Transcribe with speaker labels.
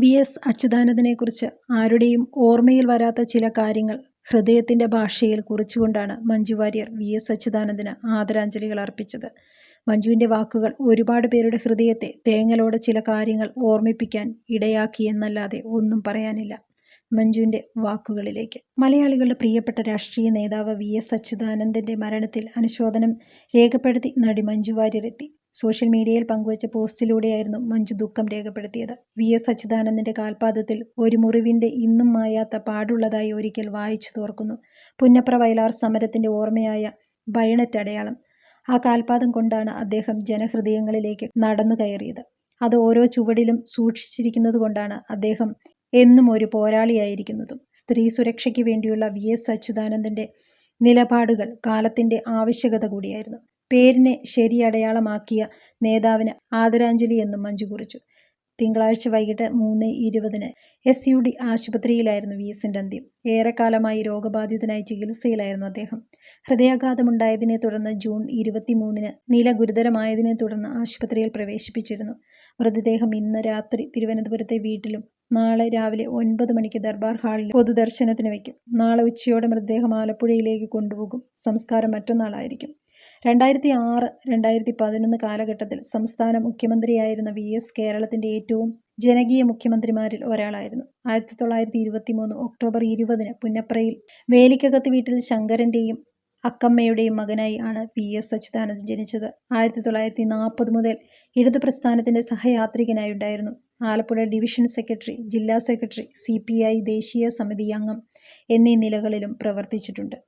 Speaker 1: V S അച്യുതാനന്ദനെക്കുറിച്ച് ആരുടെയും ഓർമ്മയിൽ വരാത്ത ചില കാര്യങ്ങൾ ഹൃദയത്തിന്റെ ഭാഷയിൽ കുറിച്ചുകൊണ്ടാണ് മഞ്ജു വാര്യർ വി എസ് അച്യുതാനന്ദന് ആദരാഞ്ജലികൾ അർപ്പിച്ചത്. മഞ്ജുവിന്റെ വാക്കുകൾ ഒരുപാട് പേരുടെ ഹൃദയത്തെ തേങ്ങലോടെ ചില കാര്യങ്ങൾ ഓർമ്മിപ്പിക്കാൻ ഇടയാക്കിയെന്നല്ലാതെ ഒന്നും പറയാനില്ല. മഞ്ജുവിന്റെ വാക്കുകളിലേക്ക്. മലയാളികളുടെ പ്രിയപ്പെട്ട രാഷ്ട്രീയ നേതാവ് വി എസ് അച്യുതാനന്ദന്റെ മരണത്തിൽ അനുശോചനം രേഖപ്പെടുത്തി നടി മഞ്ജു വാര്യർ എത്തി. സോഷ്യൽ മീഡിയയിൽ പങ്കുവച്ച പോസ്റ്റിലൂടെയായിരുന്നു മഞ്ജു ദുഃഖം രേഖപ്പെടുത്തിയത്. വി എസ് അച്യുതാനന്ദന്റെ കാൽപാദത്തിൽ ഒരു മുറിവിന്റെ ഇന്നും മായാത്ത പാടുള്ളതായി ഒരിക്കൽ വായിച്ചു തോർക്കുന്നു പുന്നപ്ര വയലാർ സമരത്തിന്റെ ഓർമ്മയായ ബയണറ്റ് അടയാളം. ആ കാൽപാദം കൊണ്ടാണ് അദ്ദേഹം ജനഹൃദയങ്ങളിലേക്ക് നടന്നു കയറിയത് അത് ഓരോ ചുവടിലും സൂക്ഷിച്ചിരിക്കുന്നത് കൊണ്ടാണ് അദ്ദേഹം എന്നും ഒരു പോരാളിയായിരിക്കുന്നതും. സ്ത്രീ സുരക്ഷയ്ക്ക് വേണ്ടിയുള്ള വി എസ് അച്യുതാനന്ദന്റെ നിലപാടുകൾ കാലത്തിന്റെ ആവശ്യകത കൂടിയായിരുന്നു. പേരിനെ ശരിയടയാളമാക്കിയ നേതാവിന് ആദരാഞ്ജലി എന്നും മഞ്ജു കുറിച്ചു. തിങ്കളാഴ്ച വൈകിട്ട് മൂന്ന് ഇരുപതിന് എസ് യു ഡി ആശുപത്രിയിലായിരുന്നു വി എസിന്റെ അന്ത്യം. ഏറെക്കാലമായി രോഗബാധിതനായി ചികിത്സയിലായിരുന്നു അദ്ദേഹം. ഹൃദയാഘാതമുണ്ടായതിനെ തുടർന്ന് ജൂൺ ഇരുപത്തിമൂന്നിന് നില ഗുരുതരമായതിനെ തുടർന്ന് ആശുപത്രിയിൽ പ്രവേശിപ്പിച്ചിരുന്നു. മൃതദേഹം ഇന്ന് രാത്രി തിരുവനന്തപുരത്തെ വീട്ടിലും നാളെ രാവിലെ ഒൻപത് മണിക്ക് ദർബാർ ഹാളിൽ പൊതുദർശനത്തിന് വയ്ക്കും. നാളെ ഉച്ചയോടെ മൃതദേഹം ആലപ്പുഴയിലേക്ക് കൊണ്ടുപോകും. സംസ്കാരം മറ്റന്നാളായിരിക്കും. രണ്ടായിരത്തി ആറ് രണ്ടായിരത്തി പതിനൊന്ന് കാലഘട്ടത്തിൽ സംസ്ഥാന മുഖ്യമന്ത്രിയായിരുന്ന വി എസ് കേരളത്തിന്റെ ഏറ്റവും ജനകീയ മുഖ്യമന്ത്രിമാരിൽ ഒരാളായിരുന്നു. ആയിരത്തി തൊള്ളായിരത്തി ഇരുപത്തി മൂന്ന് ഒക്ടോബർ ഇരുപതിന് പുന്നപ്രയിൽ വേലിക്കകത്ത് വീട്ടിൽ ശങ്കരന്റെയും അക്കമ്മയുടെയും മകനായി ആണ് പി എസ് അച്യുതാനന്ദൻ ജനിച്ചത്. ആയിരത്തി തൊള്ളായിരത്തി നാൽപ്പത് മുതൽ ഇടതു പ്രസ്ഥാനത്തിന്റെ സഹയാത്രികനായുണ്ടായിരുന്നു. ആലപ്പുഴ ഡിവിഷൻ സെക്രട്ടറി, ജില്ലാ സെക്രട്ടറി, സി ദേശീയ സമിതി അംഗം എന്നീ നിലകളിലും പ്രവർത്തിച്ചിട്ടുണ്ട്.